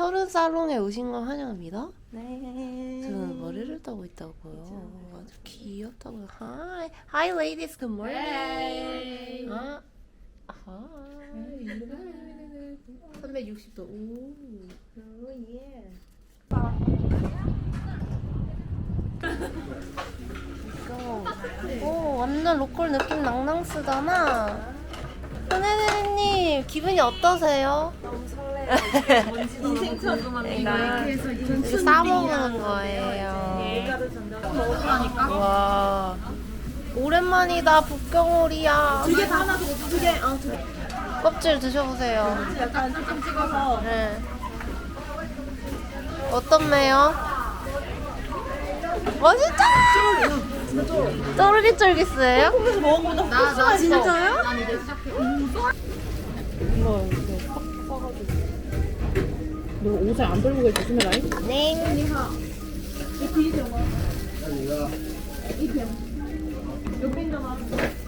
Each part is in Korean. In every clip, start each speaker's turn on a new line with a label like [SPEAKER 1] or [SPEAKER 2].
[SPEAKER 1] 철은 살롱에 오신 걸 환영합니다.
[SPEAKER 2] 네.
[SPEAKER 1] 저는 머리를 따고 있다고요. 아주 귀엽다고요. Hi, hi ladies, good morning. 아, hi. 360도. 오.
[SPEAKER 2] 오 예.
[SPEAKER 1] 이거. 오, 완전 로컬 느낌 낭낭스잖아. 손혜대리님 기분이 어떠세요?
[SPEAKER 2] 너무 설레요. 뭔지도 너무 궁금합니다.
[SPEAKER 1] 이거 싸 먹는 거예요.
[SPEAKER 2] 먹으라니까.
[SPEAKER 1] 와, 오랜만이다 북경오리야.
[SPEAKER 2] 두개 다 하나 더, 두 개. 어, 두 개.
[SPEAKER 1] 껍질 드셔보세요.
[SPEAKER 2] 약간 조금 찍어서.
[SPEAKER 1] 네. 어떻네요? 맛있다! 쫄깃쫄깃해요?
[SPEAKER 2] 그래서 먹어보다
[SPEAKER 1] 나, 나 진짜요?
[SPEAKER 3] 너 옷을 안 돌고 계시 조심해라 잉.
[SPEAKER 1] 네. 따라주세요.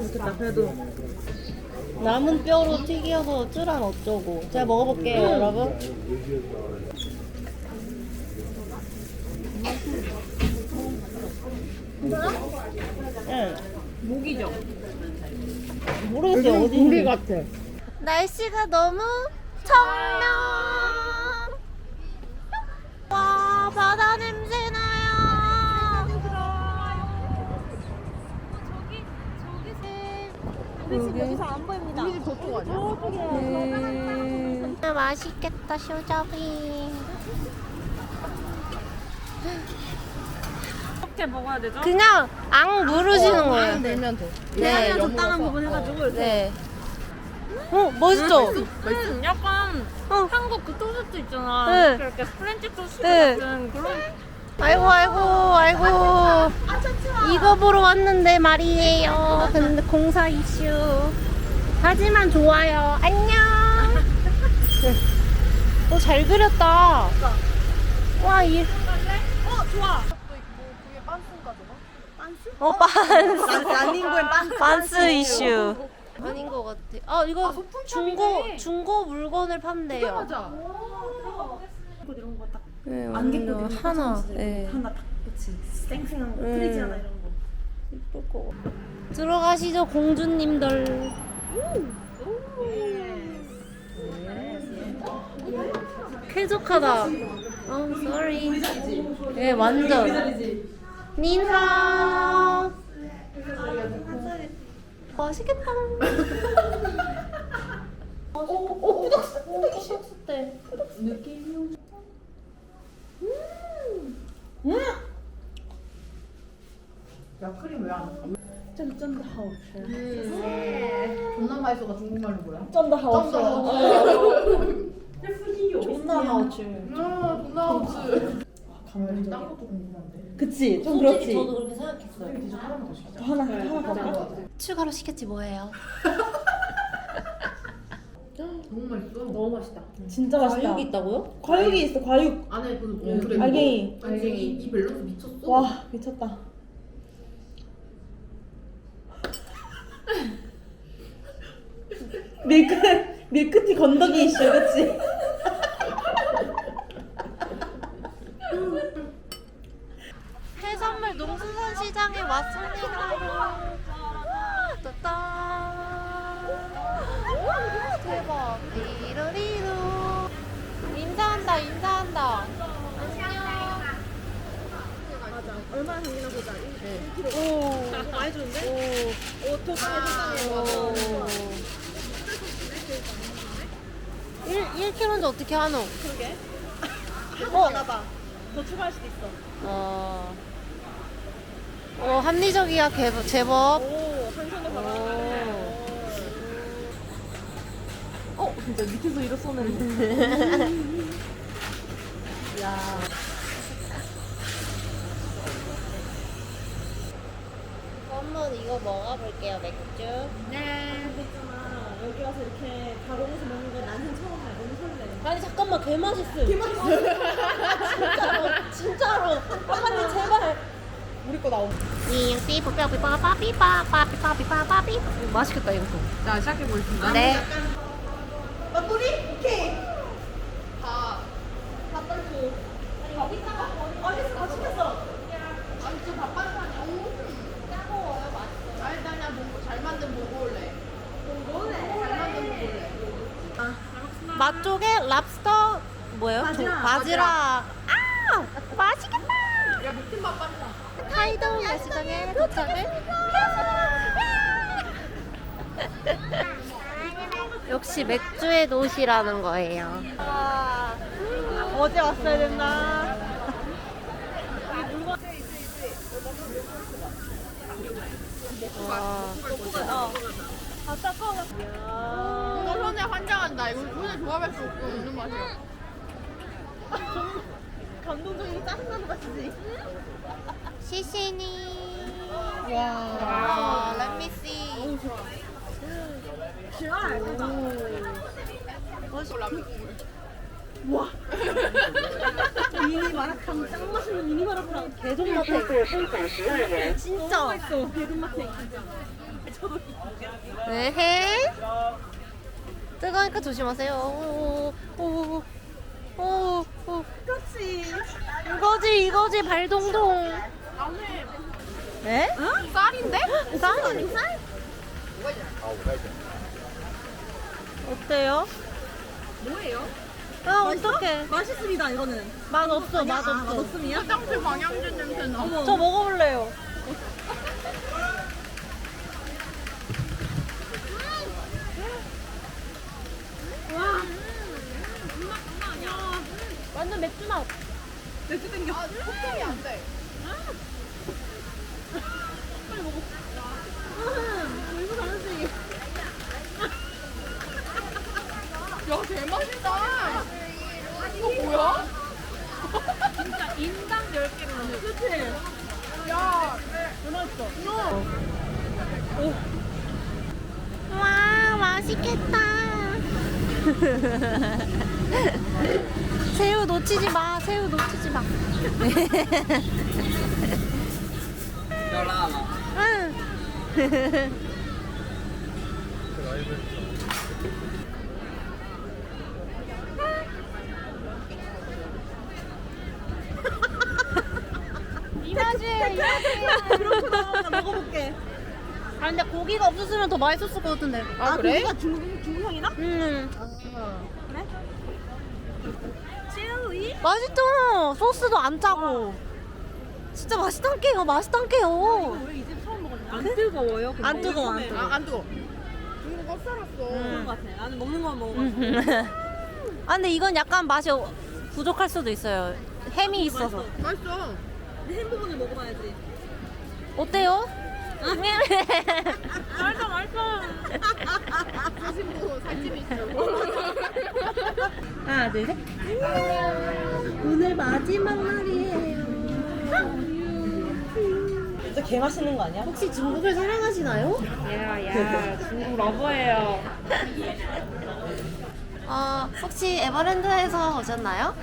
[SPEAKER 2] 시원했으면 좋겠다. 그래도.
[SPEAKER 1] 남은 뼈로 튀겨서 쯔란 어쩌고. 제가 먹어볼게요, 여러분. 응.
[SPEAKER 2] 목이죠.
[SPEAKER 1] 모르겠어요, 어디
[SPEAKER 3] 고기 같아.
[SPEAKER 1] 날씨가 너무 청명. 와, 바다 냄새 나요.
[SPEAKER 2] 우리 집 여기서 안 보입니다. 우리 집 저쪽 아니야?
[SPEAKER 1] 음, 맛있겠다, 쇼자비.
[SPEAKER 2] 어떻게 먹어야 되죠?
[SPEAKER 1] 그냥 앙 누르시는 거예요.
[SPEAKER 3] 내면 돼.
[SPEAKER 1] 네.
[SPEAKER 2] 적당한 부분 해가지고 이렇게.
[SPEAKER 1] 네. 어, 멋있죠?
[SPEAKER 2] 음, 약간
[SPEAKER 1] 어.
[SPEAKER 2] 한국 그 토스트 있잖아.
[SPEAKER 1] 네.
[SPEAKER 2] 그렇게 프렌치 토스트
[SPEAKER 1] 네.
[SPEAKER 2] 같은 그런.
[SPEAKER 1] 아이고, 아이고, 아이고. 이거 보러 왔는데 말이에요. 근데 공사 이슈. 하지만 좋아요. 안녕. 어, 잘 그렸다. 와, 이.
[SPEAKER 2] 어 좋아.
[SPEAKER 1] 어, 빤스.
[SPEAKER 2] 난닝구엔 빤.
[SPEAKER 1] 반스 이슈. 아닌 것 같아. 아, 이거 중고, 중고 물건을 판대요.
[SPEAKER 2] 맞아. 이런 거 딱.
[SPEAKER 1] 네,
[SPEAKER 2] 안개
[SPEAKER 1] 완전 하나. 네.
[SPEAKER 2] 하나 딱 그치. 쌩쌩한 거.
[SPEAKER 1] 음.
[SPEAKER 2] 프리지아나 이런 거.
[SPEAKER 1] 예쁠 것 같아. 들어가시죠, 공주님들. 쾌적하다. 어, sorry. 예, 완전. 닌하. 맛있겠다. 어, 어, 꾸덕스, 꾸덕스 때.
[SPEAKER 3] 야 크림 왜안
[SPEAKER 2] 짠짠 하우스.
[SPEAKER 3] 존나 맛있어가 중국말로 뭐야?
[SPEAKER 2] 하우스.
[SPEAKER 3] 존나 하우츠. 아 존나. 가만히 딴 것도 궁금한데.
[SPEAKER 2] 그치. 좀 그렇지.
[SPEAKER 1] 저도 그렇게 생각했어요.
[SPEAKER 3] 디저 하나만 더 시키자.
[SPEAKER 2] 하나 하나 더.
[SPEAKER 1] 추가로 시켰지 뭐예요?
[SPEAKER 3] 너무 맛있어.
[SPEAKER 2] 너무 맛있다. 진짜 맛있다.
[SPEAKER 1] 있다고요?
[SPEAKER 2] 과육이 있어. 과육.
[SPEAKER 3] 안에 그 어, 그래.
[SPEAKER 2] 알갱이.
[SPEAKER 3] 알갱이. 이 밸런스 미쳤어.
[SPEAKER 2] 와 미쳤다. 밀크 밀크티 건더기 이슈 그치?
[SPEAKER 1] 해산물 농수산 시장에 왔습니다. 따따. 대박. 리루리루. 인사한다, 인사한다. 안녕.
[SPEAKER 2] 얼마나 생기나 보자.
[SPEAKER 1] 오.
[SPEAKER 2] 이거 많이 주는데? 오. 오 토스에 세상에.
[SPEAKER 1] 1, 1kg인데 어떻게 하노?
[SPEAKER 2] 그러게.
[SPEAKER 1] 어.
[SPEAKER 2] 나봐. 더 추가할 수도 있어.
[SPEAKER 1] 어. 어, 합리적이야, 개, 제법.
[SPEAKER 2] 오, 한 손에 받아. 어, 진짜 밑에서 이렇게 쏘는.
[SPEAKER 1] 야. 한번 이거 먹어볼게요, 맥주.
[SPEAKER 2] 네. 이렇게 가공해서 먹는 거 나는 처음이야. 너무 설레.
[SPEAKER 1] 아니 잠깐만 개 맛있음. 개 맛있어. 진짜로 진짜로. 빨리 제발.
[SPEAKER 2] 우리 거 나오.
[SPEAKER 1] 삐삐삐삐빠삐빠삐빠삐빠삐빠삐. 맛있겠다 이것도.
[SPEAKER 2] 자 시작해 보겠습니다.
[SPEAKER 1] 네.
[SPEAKER 2] 맛돌이 오케이.
[SPEAKER 1] 맛 쪽에 랍스터 뭐예요?
[SPEAKER 2] 바지락.
[SPEAKER 1] 바지락. 아 맛있겠다. 야 미친 맛 빠르다. 타이동 야시장에 도착을 했습니다. 역시 맥주의 도시라는 거예요.
[SPEAKER 2] 어제 왔어야 됐나?
[SPEAKER 1] 와.
[SPEAKER 3] 이거 손에 환장한다. 이거 손에 조합할 수 없고 있는 맛이야.
[SPEAKER 2] 감동적이고 짜증나는 맛이지.
[SPEAKER 1] 시시니.
[SPEAKER 3] 와.
[SPEAKER 1] let me see.
[SPEAKER 2] 미니 마라탕 짱 맛있는 미니 마라탕.
[SPEAKER 1] 개돈 맛에.
[SPEAKER 2] 진짜 맛있어. 개돈 맛 에.
[SPEAKER 1] 네. 뜨거우니까 조심하세요. 오, 오, 오, 오, 오.
[SPEAKER 2] 그렇지.
[SPEAKER 1] 이거지, 이거지, 발동동. 네?
[SPEAKER 3] 쌀인데?
[SPEAKER 1] 쌀? 쌀? 어때요?
[SPEAKER 2] 뭐예요?
[SPEAKER 1] 아, 어떡해.
[SPEAKER 2] 맛있습니다 이거는.
[SPEAKER 1] 맛 없어, 맛
[SPEAKER 2] 아,
[SPEAKER 1] 없어.
[SPEAKER 2] 맛없음이야?
[SPEAKER 3] 화장실 방향제 냄새 나.
[SPEAKER 2] 어머.
[SPEAKER 1] 저 먹어볼래요. 맥주 맛.
[SPEAKER 2] 맥주 땡겨.
[SPEAKER 3] 호텔이 안 돼.
[SPEAKER 2] 이거 잘하지.
[SPEAKER 3] 야, 대맛이다. 이거 뭐야?
[SPEAKER 2] 그치?
[SPEAKER 3] 야,
[SPEAKER 1] 와, 맛있겠다. 새우 놓치지 마, 새우 놓치지 마. 응. 이 맛이에요, 이 맛이에요.
[SPEAKER 2] 그렇구나. 나 먹어볼게.
[SPEAKER 1] 아, 근데 고기가 없었으면 더 맛있었을 것 같은데.
[SPEAKER 2] 아, 고기가 중국, 중국 향이나?
[SPEAKER 1] 음.
[SPEAKER 2] 그래?
[SPEAKER 1] 맛있죠? 소스도 안 짜고. 진짜 맛있단게요, 맛있단게요.
[SPEAKER 2] 우리 이집 처음 먹었는데. 안 뜨거워요? 근데?
[SPEAKER 1] 안 뜨거워, 안. 뜨거워.
[SPEAKER 3] 아, 안 뜨거. 중국 껍 살았어.
[SPEAKER 2] 그런 것 같아. 나는 먹는 거만 먹어봤어.
[SPEAKER 1] 아, 근데 이건 약간 맛이 부족할 수도 있어요. 햄이 있어서.
[SPEAKER 3] 맛있어.
[SPEAKER 2] 근데 햄버거는 먹어봐야지.
[SPEAKER 1] 어때요?
[SPEAKER 3] 사진도 살집이 있어.
[SPEAKER 1] 하나, 둘, 셋. 오늘 마지막 날이에요.
[SPEAKER 2] 진짜 개 맛있는 거 아니야?
[SPEAKER 1] 혹시 중국을 사랑하시나요?
[SPEAKER 2] 야, 중국 러버예요.
[SPEAKER 1] 어, 혹시 에버랜드에서 오셨나요?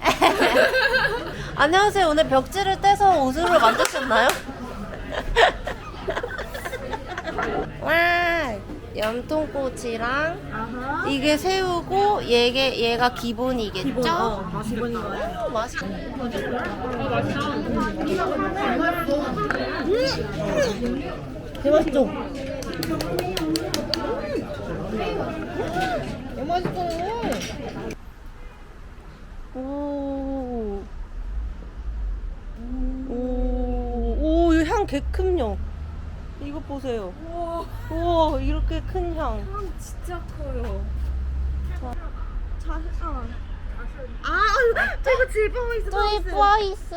[SPEAKER 1] 안녕하세요. 오늘 벽지를 떼서 옷으로 만드셨나요? 와, 염통꼬치랑
[SPEAKER 2] 아하.
[SPEAKER 1] 이게 새우고 얘게 얘가 기본이겠죠?
[SPEAKER 2] 기본, 어, 기본인 거야.
[SPEAKER 1] 오, 맛있네. 대맛있죠?
[SPEAKER 3] 맛있어.
[SPEAKER 1] 오. 오, 오, 이향 개큼요. 이거 보세요. 우와, 이렇게 큰 향.
[SPEAKER 2] 진짜 커요. 자, 어. 아, 저거 질병 있어.
[SPEAKER 1] 또이 보이스.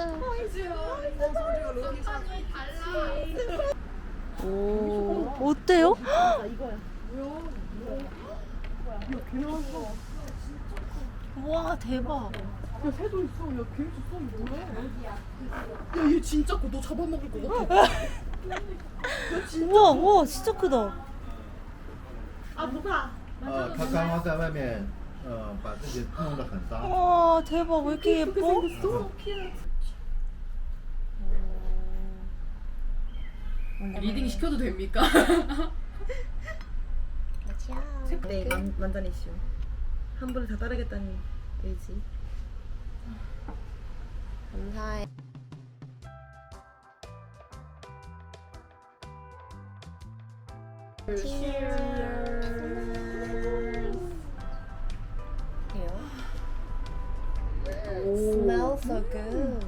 [SPEAKER 1] 오, 어때요? 와, 대박.
[SPEAKER 3] 야, 새도 있어. 야, 개 있어. 뭐야? 야, 얘 진짜 커. 너 잡아먹을 것 같아.
[SPEAKER 1] 우와, 우와, 진짜 크다.
[SPEAKER 2] 아, 뭐가?
[SPEAKER 4] 呃，他刚刚在外面，呃，把自己弄得很脏。
[SPEAKER 1] 와 대박 왜 이렇게 예뻐?
[SPEAKER 3] 리딩 시켜도 됩니까?
[SPEAKER 2] 네, 만, 만전 이슈. 한 번에 다 따르겠다는 의지.
[SPEAKER 1] 감사해.
[SPEAKER 5] Smells so good.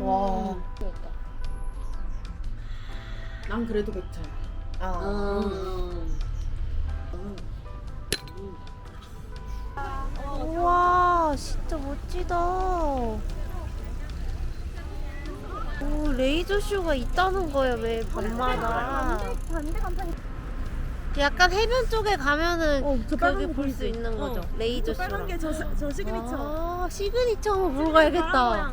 [SPEAKER 1] 와.
[SPEAKER 3] 난 그래도 백차.
[SPEAKER 5] 아.
[SPEAKER 1] 우와 진짜 멋지다. 오 레이저 쇼가 있다는 거예요 왜 밤마다. 약간 해변 쪽에 가면은
[SPEAKER 2] 어, 저 빨간
[SPEAKER 1] 그게 거볼수
[SPEAKER 2] 보이지?
[SPEAKER 1] 있는 거죠.
[SPEAKER 2] 어.
[SPEAKER 1] 레이저
[SPEAKER 2] 저
[SPEAKER 1] 쇼.
[SPEAKER 2] 빨간 게 저 저 시그니처.
[SPEAKER 1] 아 시그니처 한번 보러 가야겠다.